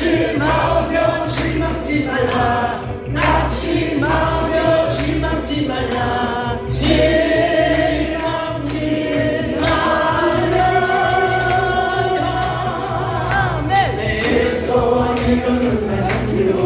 Shema.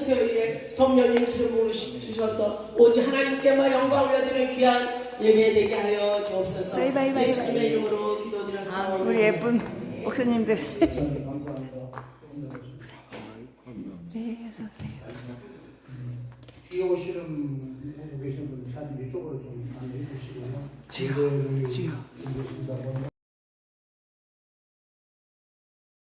뜻에 의해 성령님 기름을 주셔서 오직 하나님께만 영광 올려드리는 귀한 예배되게 하여 주옵소서 예수님의 이름으로 기도드렸습니다 아, 우리 예쁜 목사님들 감사합니다 네 어서 오세요 뒤에 오시는 보고 계신 분들 사진 이쪽으로 좀 안내해 주시고요. 지요. 지요.